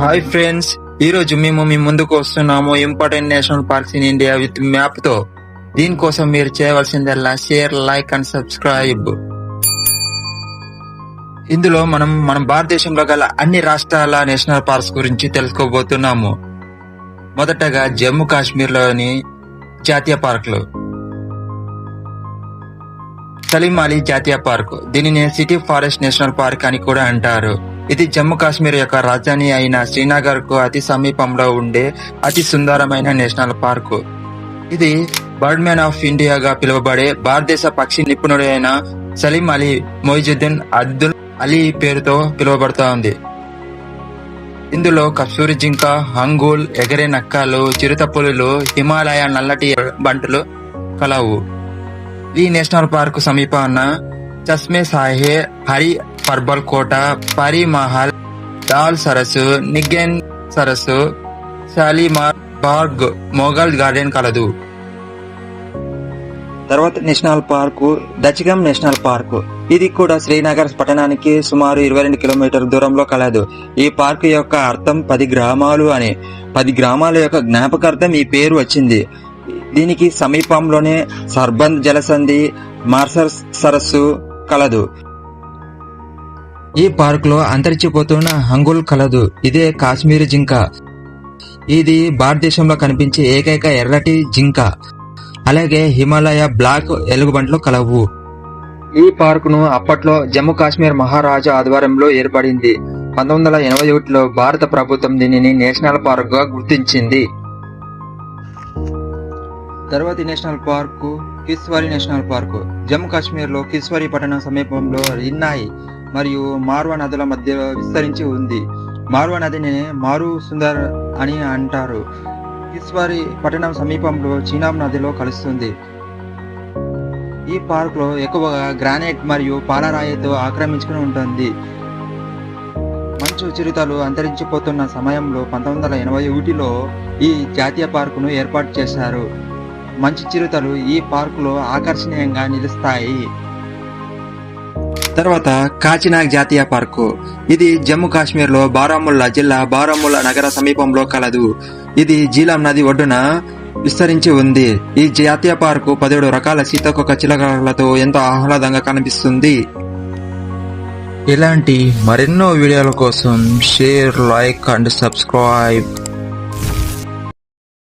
Hi friends ఈ రోజు మేము మీ ముందుకు వస్తున్నాము important national parks in India with మ్యాప్తో. దీనికోసం మీరు చేయవలసిందల్లా షేర్ లైక్ అండ్ సబ్స్క్రైబ్ ఇందులో మనం మన భారతదేశంలో గల అన్ని రాష్ట్రాల నేషనల్ పార్క్స్ గురించి తెలుసుకోబోతున్నాము. మొదటగా జమ్మూ కాశ్మీర్లోని జాతీయ పార్కులు. సలీం అలీ జాతీయ పార్క్ దీనిని సిటీ ఫారెస్ట్ నేషనల్ పార్క్ అని కూడా అంటారు. ఇది జమ్మూ కాశ్మీర్ యొక్క రాజధాని అయిన శ్రీనగర్కు అతి సమీపంలో ఉండే అతి సుందరమైన నేషనల్ పార్క్. ఇది బర్డ్ మ్యాన్ ఆఫ్ ఇండియాగా పిలువబడే భారతదేశ పక్షి నిపుణుడైన సలీం అలీ మొయిజుద్దీన్ అబ్దుల్ అలీ పేరుతో పిలువబడుతా ఉంది. ఇందులో కస్తూరి జింక హంగూల్ ఎగరే నక్కలు చిరుత పులులు హిమాలయ నల్లటి బంటులు కలవు. ఈ నేషనల్ పార్క్ సమీపాన చస్మే సాహే హరి పర్బల్ కోట పరిమహల్ దాల్ సరస్సు నిగ్గెన్ సరస్సు షాలిమార్ బార్గ్ మొఘల్ గార్డెన్ కలదు. తర్వాత national park Dachigam national park. ఇది కూడా శ్రీనగర్ పట్టణానికి సుమారు ఇరవై రెండు కిలోమీటర్ దూరంలో కలదు. ఈ పార్కు యొక్క అర్థం పది గ్రామాలు అని పది గ్రామాల యొక్క జ్ఞాపకార్థం ఈ పేరు వచ్చింది. దీనికి సమీపంలోనే సర్బంద్ జలసంధి మార్సర్ సరస్సు కలదు. ఈ పార్క్లో అంతరించిపోతున్న హంగుల్ కలదు. ఇదే కాశ్మీర్ జింక. ఇది భారతదేశంలో కనిపించే ఏకైక ఎర్రటి జింక. అలాగే హిమాలయ బ్లాక్ ఎలుగుబంట్లు కలవు. ఈ పార్క్ను అప్పట్లో జమ్మూ కాశ్మీర్ మహారాజా ఆధ్వర్యంలో ఏర్పడింది. పంతొమ్మిది వందల ఎనభై ఒకటిలో భారత ప్రభుత్వం దీనిని నేషనల్ పార్క్గా గుర్తించింది. తర్వాతి national park Kiswari national park. Jammu కాశ్మీర్లో కిస్వారి పట్టణం సమీపంలో ఇన్నాయి మరియు మార్వా నదుల మధ్య విస్తరించి ఉంది. మార్వా నదిని మారు సుందర్ అని అంటారు. కిస్వారి పట్టణం సమీపంలో చీనాబ్ నదిలో కలుస్తుంది. ఈ పార్క్లో ఎక్కువగా గ్రానైట్ మరియు పాలరాయితో ఆక్రమించుకుని ఉంటుంది. మంచు చిరుతలు అంతరించిపోతున్న సమయంలో పంతొమ్మిది వందల ఎనభై ఒకటిలో ఈ జాతీయ పార్కును ఏర్పాటు చేశారు. మంచు చిరుతలు ఈ పార్కులో ఆకర్షణీయంగా నిలుస్తాయి. తర్వాత కాచినాగ్ జాతీయ పార్కు. ఇది జమ్మూ కాశ్మీర్లో బారాముల్లా జిల్లా బారాముల్లా నగర సమీపంలో కలదు. ఇది జీలాం నది ఒడ్డున విస్తరించి ఉంది. ఈ జాతీయ పార్కు పదిహేడు రకాల సీతకొక చిలకలతో ఎంతో ఆహ్లాదంగా కనిపిస్తుంది. ఇలాంటి మరెన్నో వీడియోల కోసం షేర్ లైక్ అండ్ సబ్స్క్రైబ్.